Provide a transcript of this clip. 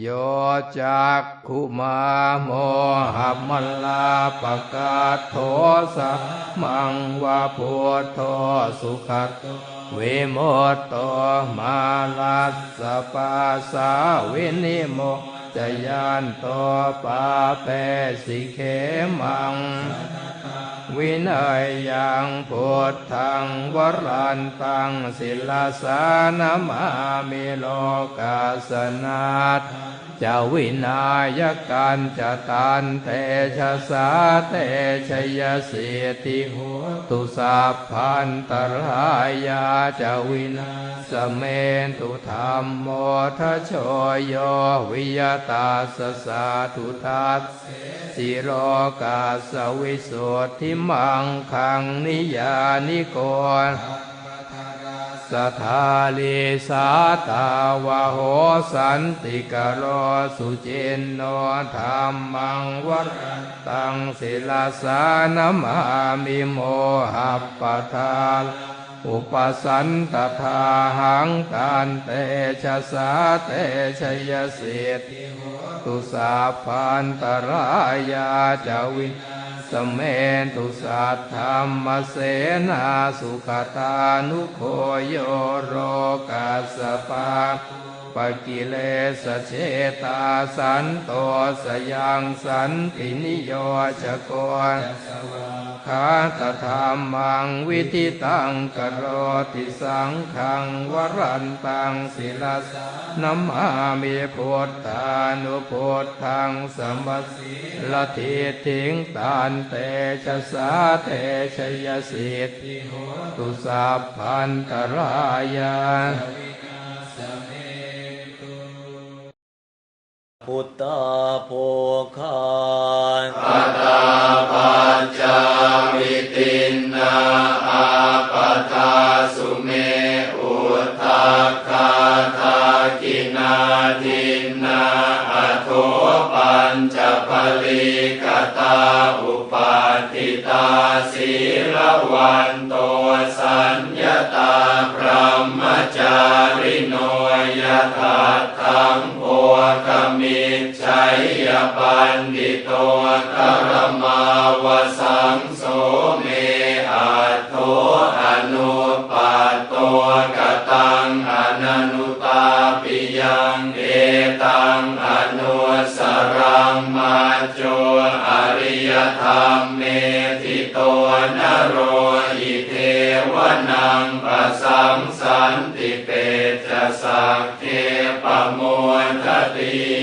โยจักขุมาโมหัมลาปะกาโทสะมังวะพุทโธสุขัตวิโมตโตมาลัสสะปาสาวินิโมจยานโตปาเปสิเขมัง วินัยยังพุทธังวรันตังศิลาสานามามิโลกาสนาตจะวินายกันจะตันเตชะสาเตชยเสติหัวตุสาพันตรายาจะวินาสเมนตุธรรมโมทโชโยวิยตาสสาทุทัสสิ โรกาสวิสุทธิมังคังนิยานิโกนสทาลิสาตาวะโหสันติกโรสุจินโนธรรมังวัฏตังศิลาสานมามิโมหัปปทา อุปสันตถาหังตานเตชะสาเตชยเสติตุสาพันตรายาจาวินสเมนตุสัทธรรมเสนาสุขตานุโคโยโรกัสสปา ปกิเลสเชตาสันโตสยังสันตินิโยชโกคาตธรรมังวิธิตังกโรติสังขังวรันตังศิลสนัมมามิพุทธานุพุทธังสัมปสิลทิทิงตันเตชะสาเตชยสิทธิตุสัพพันตรายา พุทธาโภคานปัจจามิตินนาอาปทาสุเมอุทาคาทากินาทินนาอโทปัญจปลิกตาอุปาทิตาศีลวันโตสัญญาตาพรหมจาริโนยถาทัง กมิจฉัยยปันดิโตตรมาวสังโสเมอาโทอนุปัตโตกตังอนันุตาปิยังเอตังอนุสรังมาโจอริยธรรมเมธิโตนโร ติ